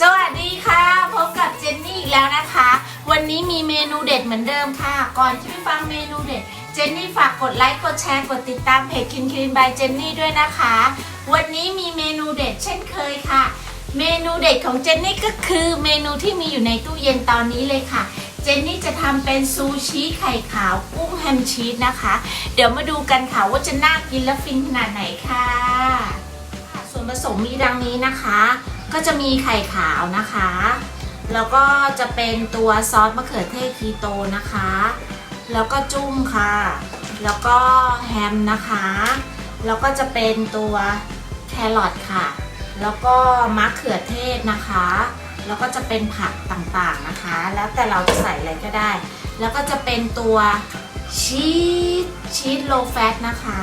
สวัสดีค่ะพบกับเจนนี่อีกแล้วนะคะ วันนี้มีเมนูเด็ดเหมือนเดิมค่ะ ก่อนที่ไปฟังเมนูเด็ด เจนนี่ฝากกดไลค์กดแชร์กดติดตามเพจคินคินบายเจนนี่ด้วยนะคะ วันนี้มีเมนูเด็ดเช่นเคยค่ะ เมนูเด็ดของเจนนี่ก็คือเมนูที่มีอยู่ในตู้เย็นตอนนี้เลยค่ะเจนนี่จะทำเป็นซูชิไข่ขาวกุ้งแฮมชีสนะคะ เดี๋ยวมาดูกันค่ะว่าจะน่ากินและฟินขนาดไหนค่ะ ส่วนผสมมีดังนี้นะคะ ก็จะมีไข่ขาวนะคะ แล้วก็จะเป็นตัวซอสมะเขือเทศคีโตนะคะ แล้วก็จุ้มค่ะ แล้วก็แฮมนะคะ แล้วก็จะเป็นตัวแครอทค่ะ แล้วก็มะเขือเทศนะคะ แล้วก็จะเป็นผักต่างๆนะคะ แล้วแต่เราจะใส่อะไรก็ได้ แล้วก็จะเป็นตัวชีสชีสโลแฟตนะคะ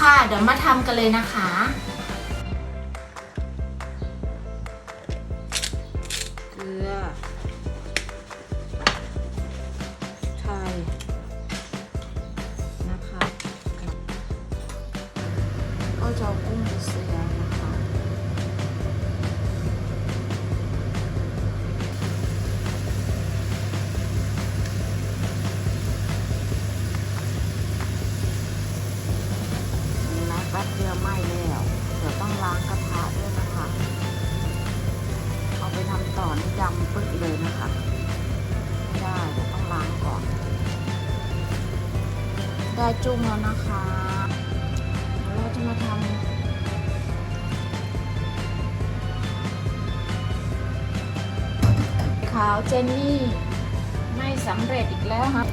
ค่ะเดี๋ยวมาทำกันเลยนะคะ กลือไทยนะคะก็จะกุ้งเสีย ดำปึ๊กเลยนะคะได้เดี๋ยวต้องล้างก่อน ได้จุ้งแล้วนะคะเดี๋ยวเราจะมาทำขาวเจนนี่ ไม่สำเร็จอีกแล้วครับ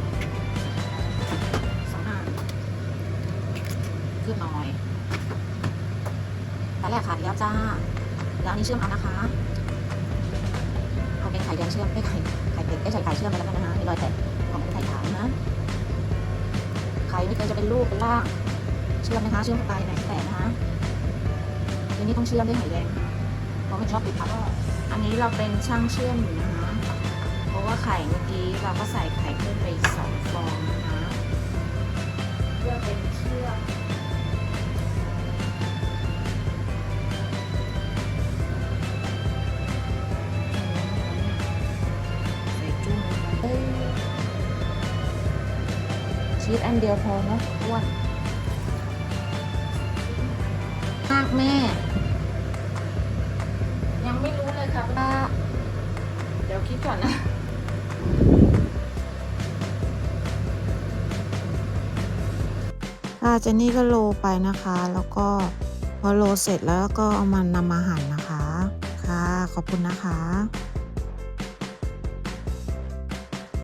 สองอันขึ้นหน่อยแต่แรกขาดแล้วจ้าแล้วนนี้เชื่อมเอานะคะ ขาเป็นไข่แดงเชื่อมไม่ไข่ไข่เป็ดไม่ใส่ไข่เชื่อมไปแล้วกันนะคะมีรอยแตกของไข่ขาวนะไข่นี่เคยจะเป็นลูกเป็นล่างเชื่อมนะคะเชื่อมเข้าไปไหนแตกนะคะทีนี้ต้องเชื่อมด้วยไข่แดงเพราะมันชอบติดพับอันนี้เราเป็นช่างเชื่อมอยู่นะคะเพราะว่าไข่เมื่อกี้เราก็ใส่ไข่เพิ่มไปสองฟองนะคะ ชีสอันเดียวพอเนอะอ้วนมากแม่ ยังไม่รู้เลยค่ะว่าเดี๋ยวคิดก่อนนะค่ะเจนนี่ก็โรลไปนะคะ แล้วก็พอโรลเสร็จแล้วก็เอามันนำมาหั่นนะคะ ค่ะ ขอบคุณนะคะ